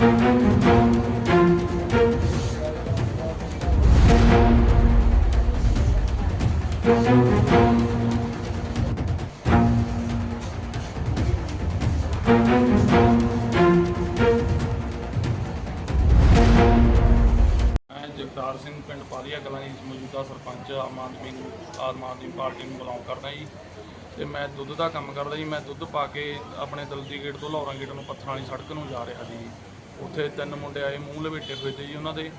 ਮੈਂ ਜਗਤਾਰ ਸਿੰਘ ਪਿੰਡ ਪਾਲੀਆ ਕਲਾਂ ਦੀ ਮੌਜੂਦਾ ਸਰਪੰਚ ਆਮ ਆਦਮੀ ਨੂੰ, ਆਮ ਆਦਮੀ ਪਾਰਟੀ ਨੂੰ ਬਿਲੋਂਗ ਕਰਦਾ ਜੀ। ਤੇ ਮੈਂ ਦੁੱਧ ਦਾ ਕੰਮ ਕਰਦਾ ਜੀ, ਮੈਂ ਦੁੱਧ ਪਾ ਕੇ ਆਪਣੇ ਦਲਦੀ ਗੇਟ ਤੋਂ ਲਾਹੌਰਾਂ ਗੇਟ ਨੂੰ ਪੱਥਰਾਂ ਵਾਲੀ ਸੜਕ ਨੂੰ ਜਾ ਰਿਹਾ ਸੀ ਉੱਥੇ ਤਿੰਨ ਮੁੰਡੇ ਆਏ ਮੂੰਹ ਲਵੇਟੇ ਹੋਏ ਤੇ ਜੀ ਉਹਨਾਂ ਦੇ।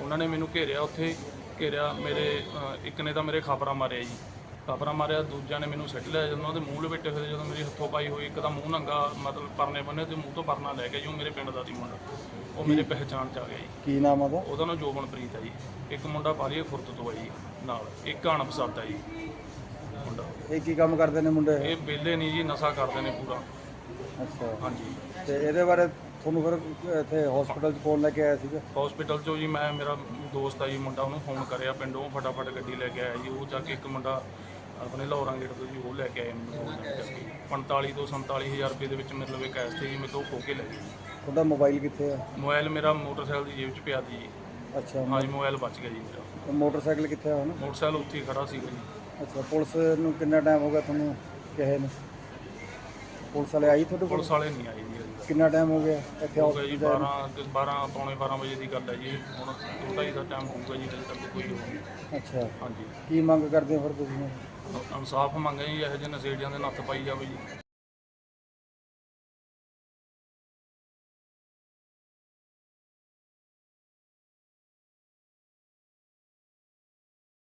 ਉਹਨਾਂ ਨੇ ਮੈਨੂੰ ਘੇਰਿਆ ਉੱਥੇ ਘੇਰਿਆ ਮੇਰੇ ਇੱਕ ਨੇ ਤਾਂ ਮੇਰੇ ਖਾਪਰਾ ਮਾਰਿਆ ਜੀ। ਖਾਪਰਾ ਮਾਰਿਆ ਦੂਜਿਆਂ ਨੇ ਮੈਨੂੰ ਸਿੱਟ ਲਿਆ ਜਦੋਂ ਉਹਨਾਂ ਦੇ ਮੂੰਹ ਲਵੇਟੇ ਹੋਏ ਤੇ ਜਦੋਂ ਮੇਰੀ ਹੱਥੋਂ ਪਾਈ ਹੋਈ ਇੱਕ ਦਾ ਮੂੰਹ ਨੰਗਾ ਮਤਲਬ ਪਰਨੇ ਬੰਨੇ ਤੇ ਮੂੰਹ ਤੋਂ ਪਰਨਾ ਲੈ ਗਿਆ ਜੀ ਉਹ ਮੇਰੇ ਪਿੰਡ ਦਾ ਸੀ ਮੁੰਡਾ। ਉਹ ਮੇਰੇ ਪਹਿਚਾਣ ਚ ਆ ਗਿਆ ਜੀ। ਕੀ ਨਾਮ ਆਦਾ ਉਹਦਾ? ਨਾਮ ਜੋਬਨਪ੍ਰੀਤ ਹੈ ਜੀ। ਇੱਕ ਮੁੰਡਾ ਪਾਲੀਏ ਖੁਰਦ ਤੋਂ ਹੈ ਜੀ ਨਾਲ। ਇੱਕ ਅਣਪਸੰਦ ਹੈ ਜੀ ਮੁੰਡਾ। ਇਹ ਕੀ ਕੰਮ ਕਰਦੇ ਨੇ ਮੁੰਡੇ? ਇਹ ਵਿਹਲੇ ਨਹੀਂ ਜੀ ਨਸ਼ਾ ਕਰਦੇ ਨੇ ਪੂਰਾ। ਅੱਛਾ। ਹਾਂਜੀ। ਤੇ ਇਹਦੇ ਬਾਰੇ ਤੁਹਾਨੂੰ ਫਿਰ ਇੱਥੇ ਹਸਪੀਟਲ 'ਚ ਕੌਣ ਲੈ ਕੇ ਆਇਆ ਸੀਗਾ? ਹਸਪੀਟਲ ਚੋਂ ਜੀ ਮੈਂ ਮੇਰਾ ਦੋਸਤ ਆ ਜੀ ਮੁੰਡਾ ਉਹਨੂੰ ਫੋਨ ਕਰਿਆ ਪਿੰਡੋਂ ਫਟਾਫਟ ਗੱਡੀ ਲੈ ਕੇ ਆਇਆ ਜੀ। ਉਹ ਜਾ ਕੇ ਇੱਕ ਮੁੰਡਾ ਆਪਣੇ ਲਾਹੌਰਾਂ ਗੇਟ ਤੋਂ ਜੀ ਉਹ ਲੈ ਕੇ ਆਇਆ ਮੈਨੂੰ ਦੋ ਦਿਨ ਜਾ ਕੇ 45 ਤੋਂ 47000 ਰੁਪਏ ਦੇ ਵਿੱਚ ਮਤਲਬ ਇੱਕ ਕੈਸ਼ ਤੇ ਜੀ ਮੇਰੇ ਤੋਂ ਖੋ ਕੇ ਲੈ ਗਏ। ਤੁਹਾਡਾ ਮੋਬਾਈਲ ਕਿੱਥੇ ਆ? ਮੋਬਾਈਲ ਮੇਰਾ ਮੋਟਰਸਾਈਕਲ ਦੀ ਜੇਬ 'ਚ ਪਿਆ ਸੀ ਜੀ। ਅੱਛਾ ਹਾਂਜੀ ਮੋਬਾਈਲ ਬਚ ਗਿਆ ਜੀ ਮੇਰਾ। ਤੇ ਮੋਟਰਸਾਈਕਲ ਕਿੱਥੇ ਆ ਹੁਣ? ਮੋਟਰਸਾਈਕਲ ਉੱਥੇ ਹੀ ਖੜਾ ਸੀਗਾ ਜੀ। ਅੱਛਾ ਪੁਲਿਸ ਨੂੰ ਕਿੰਨਾ ਟਾਈਮ ਹੋ ਗਿਆ ਤੁਹਾਨੂੰ ਕਹੇ ਨੂੰ? ਪੁਲਿਸ ਵਾਲੇ ਆਈ ਤੁਹਾਡੇ ਕੋਲ? ਪੁਲਿਸ ਵਾਲੇ ਨਹੀਂ ਆਏ ਜੀ ਅਜੇ ਤੱਕ। ਕਿੰਨਾ ਟਾਈਮ ਹੋ ਗਿਆ ਇੱਥੇ ਹੋ ਗਿਆ ਜੀ hospital 12 ਤੇ 12 ਪੌਣੇ 12 ਵਜੇ ਦੀ ਗੱਲ ਹੈ ਜੀ। ਹੁਣ ਦੋ ਢਾਈ ਦਾ ਟਾਈਮ ਹੋਊਗਾ ਜੀ ਤੱਕ ਕੋਈ ਨਹੀਂ। ਅੱਛਾ। ਹਾਂਜੀ। ਕੀ ਮੰਗ ਕਰਦੇ ਹੋ ਫਿਰ ਤੁਸੀਂ? ਇਨਸਾਫ ਮੰਗੇ ਜੀ ਇਹੋ ਜਿਹੇ ਨਸ਼ੇੜੀਆਂ ਦੇ ਨੱਥ ਪਾਈ ਜਾਵੇ ਜੀ।